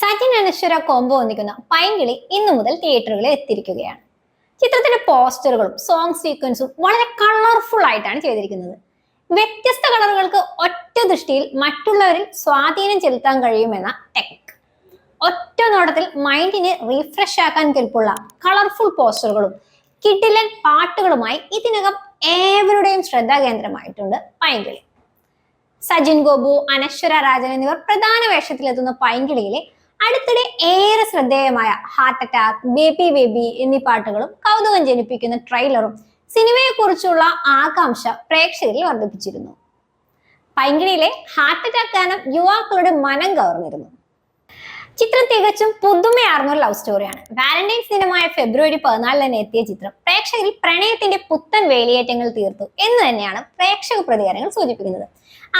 സജിൻ അനശ്വര combo ഒന്നിക്കുന്ന പൈങ്കിളി ഇന്നു മുതൽ തിയേറ്ററുകളിൽ എത്തിയിരിക്കുകയാണ്. ചിത്രത്തിന്റെ പോസ്റ്ററുകളും സോങ് സീക്വൻസും വളരെ കളർഫുൾ ആയിട്ടാണ് ചെയ്തിരിക്കുന്നത്. വ്യത്യസ്ത കളറുകൾക്ക് ഒറ്റ ദൃഷ്ടിയിൽ മറ്റുള്ളവരിൽ സ്വാധീനം ചെലുത്താൻ കഴിയുമെന്ന ടെക് ഒറ്റ നോട്ടത്തിൽ മൈൻഡിനെ റീഫ്രഷ് ആക്കാൻ കെൽപ്പുള്ള കളർഫുൾ പോസ്റ്ററുകളും കിഡിലൻ പാട്ടുകളുമായി ഇതിനകം ഏവരുടെയും ശ്രദ്ധാകേന്ദ്രമായിട്ടുണ്ട് പൈങ്കിളി. സജിൻ ഗോപു അനശ്വര രാജൻ എന്നിവർ പ്രധാന വേഷത്തിലെത്തുന്ന പൈങ്കിളിയിലെ അടുത്തിടെ ഏറെ ശ്രദ്ധേയമായ ഹാർട്ട് അറ്റാക്ക് ബേബി ബേബി എന്നീ പാട്ടുകളും കൗതുകം ജനിപ്പിക്കുന്ന ട്രെയിലറും സിനിമയെക്കുറിച്ചുള്ള ആകാംക്ഷ പ്രേക്ഷകരിൽ വർദ്ധിപ്പിച്ചിരുന്നു. പൈങ്കിളിയിലെ ഹാർട്ട് അറ്റാക്ക് ഗാനം യുവാക്കളുടെ മനം കവർന്നിരുന്നു. ചിത്രം തികച്ചും പുതുമയാർന്ന ഒരു ലവ് സ്റ്റോറിയാണ് വാലന്റൈൻസ് ദിനമായ ഫെബ്രുവരി പതിനാലിന് എത്തിയ ചിത്രം പ്രേക്ഷകരിൽ പ്രണയത്തിന്റെ പുത്തൻ വേലിയേറ്റങ്ങൾ തീർത്തു എന്ന് തന്നെയാണ് പ്രേക്ഷക പ്രതികാരങ്ങൾ സൂചിപ്പിക്കുന്നത്.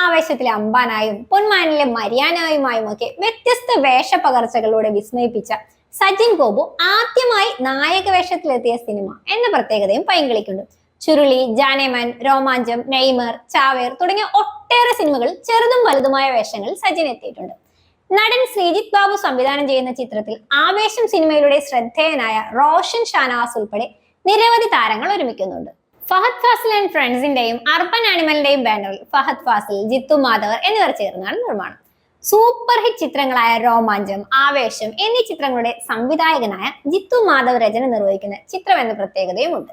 ആവേശത്തിലെ അമ്പാനായും പൊന്മാനിലെ മരിയാനായുമായും ഒക്കെ വ്യത്യസ്ത വേഷപകർച്ചകളിലൂടെ വിസ്മയിപ്പിച്ച സജിൻ ഗോപു ആദ്യമായി നായക വേഷത്തിലെത്തിയ സിനിമ എന്ന പ്രത്യേകതയും പൈങ്കിളിക്കുണ്ട്. ചുരുളി ജാനേമൻ രോമാഞ്ചം നെയ്മർ ചാവേർ തുടങ്ങിയ ഒട്ടേറെ സിനിമകളിൽ ചെറുതും വലുതുമായ വേഷങ്ങളിൽ സജിൻ എത്തിയിട്ടുണ്ട്. നടൻ ശ്രീജിത്ത് ബാബു സംവിധാനം ചെയ്യുന്ന ചിത്രത്തിൽ ആവേശം സിനിമയിലൂടെ ശ്രദ്ധേയനായ റോഷൻ ഷാനവാസ് ഉൾപ്പെടെ നിരവധി താരങ്ങൾ ഒരുമിക്കുന്നുണ്ട്. ഫഹദ് ഫാസിൽ ആൻഡ് ഫ്രണ്ട്സിന്റെയും അർബൻ ആനിമലിന്റെയും ബാനറിൽ ഫഹദ് ഫാസിൽ ജിത്തു മാധവർ എന്നിവർ ചേർന്നാണ് നിർമ്മാണം. സൂപ്പർ ഹിറ്റ് ചിത്രങ്ങളായ രോമാഞ്ചം ആവേശം എന്നീ ചിത്രങ്ങളുടെ സംവിധായകനായ ജിത്തു മാധവ് രചന നിർവഹിക്കുന്ന ചിത്രം എന്ന പ്രത്യേകതയുമുണ്ട്.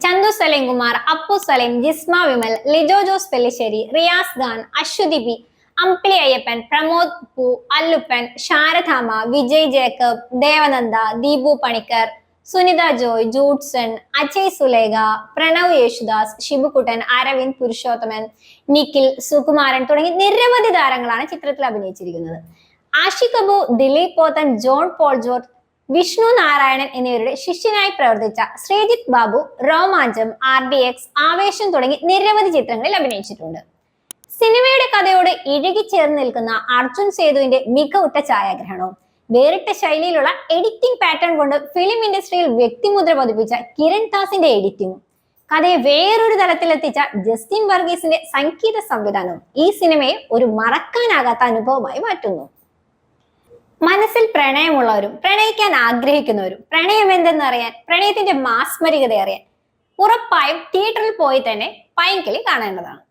ചന്തു സലീംകുമാർ അപ്പു സലീം ജിസ്മ വിമൽ ലിജോ ജോസ് പെല്ലിശ്ശേരി റിയാസ് ഖാൻ അശ്വതി പി അമ്പിളി അയ്യപ്പൻ പ്രമോദ് പൂ Alluppan ശാരദാമ Vijay Jacob Devananda Deepu Panicker Sunitha Joy Judson Ajay Sulekha Pranav Yesudas Sivakuttan Aravind Purushothaman Nikhil Sukumaran തുടങ്ങി നിരവധി താരങ്ങളാണ് ചിത്രത്തിൽ അഭിനയിച്ചിരിക്കുന്നത്. Aashiq Abu Dileep Pothan John Paul George Vishnu Narayanan എന്നിവരുടെ ശിഷ്യനായി പ്രവർത്തിച്ച Sreejith Babu Romancham R D X Aavesham തുടങ്ങി നിരവധി ചിത്രങ്ങളിൽ അഭിനയിച്ചിട്ടുണ്ട്. സിനിമയുടെ കഥയോട് ഇഴുകിച്ചേർന്ന് നിൽക്കുന്ന അർജുൻ സേതുവിന്റെ മികവുറ്റ ഛായാഗ്രഹണവും. വേറിട്ട ശൈലിയിലുള്ള എഡിറ്റിംഗ് പാറ്റേൺ കൊണ്ട് ഫിലിം ഇൻഡസ്ട്രിയിൽ വ്യക്തിമുദ്ര പതിപ്പിച്ച കിരൺ ദാസിന്റെ എഡിറ്റിംഗും കഥയെ വേറൊരു തലത്തിലെത്തിച്ച ജസ്റ്റിൻ വർഗീസിന്റെ സംഗീത സംവിധാനവും ഈ സിനിമയെ ഒരു മറക്കാനാകാത്ത അനുഭവമായി മാറ്റുന്നു. മനസ്സിൽ പ്രണയമുള്ളവരും പ്രണയിക്കാൻ ആഗ്രഹിക്കുന്നവരും പ്രണയം എന്തെന്ന് അറിയാൻ പ്രണയത്തിന്റെ മാസ്മരികത അറിയാൻ ഉറപ്പായും തിയേറ്ററിൽ പോയി തന്നെ പൈങ്കിളി കാണേണ്ടതാണ്.